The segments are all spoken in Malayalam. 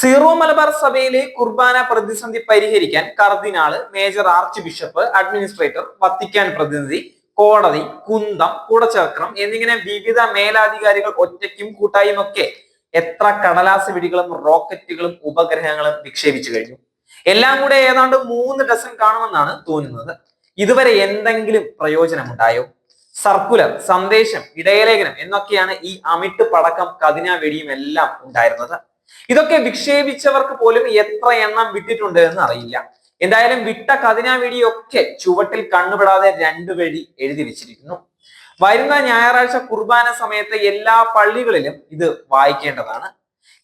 സീറോ മലബാർ സഭയിലെ കുർബാന പ്രതിസന്ധി പരിഹരിക്കാൻ കർദിനാൾ major archbishop administrator Vatican പ്രതിനിധി കോടതി കുന്തം കൂടച്ചക്രം എന്നിങ്ങനെ വിവിധ മേലാധികാരികൾ ഒറ്റയ്ക്കും കൂട്ടായും ഒക്കെ എത്ര കടലാസ് വിടികളും റോക്കറ്റുകളും ഉപഗ്രഹങ്ങളും വിക്ഷേപിച്ചു കഴിഞ്ഞു. എല്ലാം കൂടെ ഏതാണ്ട് മൂന്ന് ഡസൻ കാണുമെന്നാണ് തോന്നുന്നത്. ഇതുവരെ എന്തെങ്കിലും പ്രയോജനമുണ്ടായോ? സർക്കുലർ സന്ദേശം ഇടയലേഖനം എന്നൊക്കെയാണ് ഈ അമിട്ട് പടക്കം കതിനാ വെടിയും എല്ലാം ഉണ്ടായിരുന്നത്. ഇതൊക്കെ വിക്ഷേപിച്ചവർക്ക് പോലും എത്ര എണ്ണം വിട്ടിട്ടുണ്ട് എന്ന് അറിയില്ല. എന്തായാലും വിട്ട കതിന വെടിയൊക്കെ ചുവട്ടിൽ കണ്ണുപെടാതെ രണ്ടു വഴി എഴുതി വെച്ചിരിക്കുന്നു. വരുന്ന ഞായറാഴ്ച കുർബാന സമയത്ത് എല്ലാ പള്ളികളിലും ഇത് വായിക്കേണ്ടതാണ്.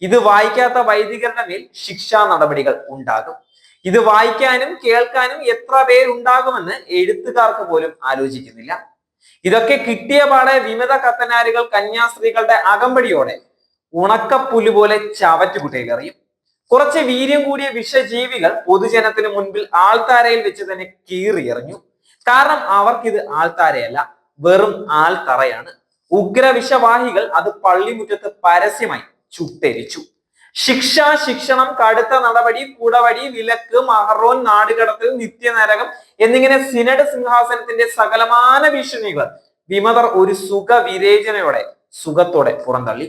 ഇത് വായിക്കാത്ത വൈദികരുടെ മേൽ ശിക്ഷാ നടപടികൾ ഉണ്ടാകും. ഇത് വായിക്കാനും കേൾക്കാനും എത്ര പേരുണ്ടാകുമെന്ന് എഴുത്തുകാർക്ക് പോലും ആലോചിക്കുന്നില്ല. ഇതൊക്കെ കിട്ടിയ പാടെ വിമത കത്തനാരുകൾ കന്യാസ്ത്രീകളുടെ അകമ്പടിയോടെ ഉണക്കപ്പുല്ല് പോലെ ചവറ്റുകുട്ടയിലെറിയും കുറച്ച് വീര്യം കൂടിയ വിഷജീവികൾ പൊതുജനത്തിന് മുൻപിൽ ആൾത്താരയിൽ വെച്ച് തന്നെ കീറിയെറിഞ്ഞു കാരണം അവർക്കിത് ആൾത്താരയല്ല വെറും ആൾത്തറയാണ്. ഉഗ്രവിഷവാഹികൾ അത് പള്ളിമുറ്റത്ത് പരസ്യമായി ചുട്ടരിച്ചു. ശിക്ഷ ശിക്ഷണം കടുത്ത നടപടി കൂടവടി വിലക്ക് മഹറോൻ നാടുകടത്തൽ നിത്യനരകം എന്നിങ്ങനെ സിനഡ് സിംഹാസനത്തിന്റെ സകലമാന ഭീഷണികൾ വിമതർ ഒരു സുഖ വിരേചനയോടെ സുഖത്തോടെ പുറന്തള്ളി.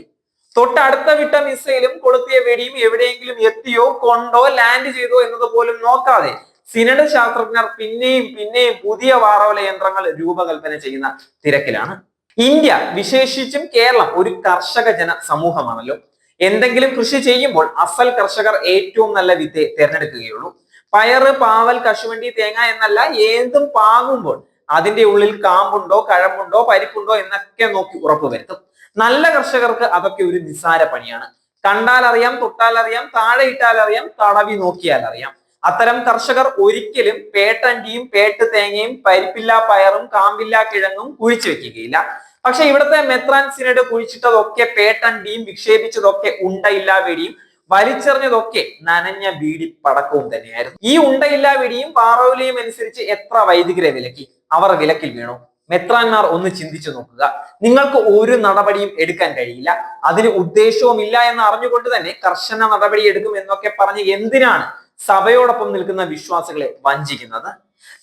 തൊട്ടടുത്ത വിട്ട മിസൈലും കൊളുത്തിയ വെടിയും എവിടെയെങ്കിലും എത്തിയോ കൊണ്ടോ ലാൻഡ് ചെയ്തോ എന്നത് പോലും നോക്കാതെ സിനഡ് ശാസ്ത്രജ്ഞർ പിന്നെയും പിന്നെയും പുതിയ വാറവല യന്ത്രങ്ങൾ രൂപകൽപ്പന ചെയ്യുന്ന തിരക്കിലാണ്. ഇന്ത്യ വിശേഷിച്ചും കേരളം ഒരു കർഷക ജന സമൂഹമാണല്ലോ. എന്തെങ്കിലും കൃഷി ചെയ്യുമ്പോൾ അസൽ കർഷകർ ഏറ്റവും നല്ല വിദ്യ തിരഞ്ഞെടുക്കുകയുള്ളൂ. പയറ് പാവൽ കശുവണ്ടി തേങ്ങ എന്നല്ല ഏതും പാകുമ്പോൾ അതിന്റെ ഉള്ളിൽ കാമ്പുണ്ടോ കഴമ്പുണ്ടോ പരിപ്പുണ്ടോ എന്നൊക്കെ നോക്കി ഉറപ്പുവരുത്തും. നല്ല കർഷകർക്ക് അതൊക്കെ ഒരു നിസാര പണിയാണ്. കണ്ടാൽ അറിയാം തൊട്ടാൽ അറിയാം താഴെ ഇട്ടാൽ അറിയാം തടവി നോക്കിയാൽ അറിയാം അത്തരം കർഷകർ ഒരിക്കലും പേട്ടണ്ടിയും പേട്ട് തേങ്ങയും പരിപ്പില്ല പയറും കാമ്പില്ല കിഴങ്ങും കുഴിച്ചു വെക്കുകയില്ല. പക്ഷെ ഇവിടുത്തെ മെത്രാൻ സിനഡ് കുഴിച്ചിട്ടതൊക്കെ പേട്ടണ്ടിയും വിക്ഷേപിച്ചതൊക്കെ ഉണ്ടയില്ലാ വെടിയും വലിച്ചെറിഞ്ഞതൊക്കെ നനഞ്ഞ വീടിപ്പടക്കവും പടക്കവും തന്നെയായിരുന്നു. ഈ ഉണ്ടയില്ലാ വെടിയും പാറോലിയും അനുസരിച്ച് എത്ര വൈദികരെ വിലക്കി? അവർ വിലക്കിൽ വീണു. മെത്രാന്മാർ ഒന്ന് ചിന്തിച്ചു നോക്കുക. നിങ്ങൾക്ക് ഒരു നടപടിയും എടുക്കാൻ കഴിയില്ല. അതിന് ഉദ്ദേശവും ഇല്ല എന്ന് അറിഞ്ഞുകൊണ്ട് തന്നെ കർശന നടപടി എടുക്കും എന്നൊക്കെ പറഞ്ഞ് എന്തിനാണ് സഭയോടൊപ്പം നിൽക്കുന്ന വിശ്വാസികളെ വഞ്ചിക്കുന്നത്?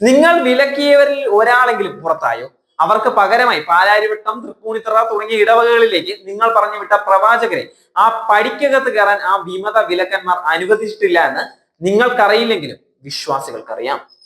നിങ്ങൾ വിലക്കിയവരിൽ ഒരാളെങ്കിലും പുറത്തായോ? അവർക്ക് പകരമായി പാലാരിവട്ടം തൃപ്പൂണിത്തറ തുടങ്ങിയ ഇടവകകളിലേക്ക് നിങ്ങൾ പറഞ്ഞു വിട്ട പ്രവാചകരെ ആ പടിക്കകത്ത് കയറാൻ ആ വിമത വിലക്കന്മാർ അനുവദിച്ചിട്ടില്ല എന്ന് നിങ്ങൾക്കറിയില്ലെങ്കിലും വിശ്വാസികൾക്കറിയാം.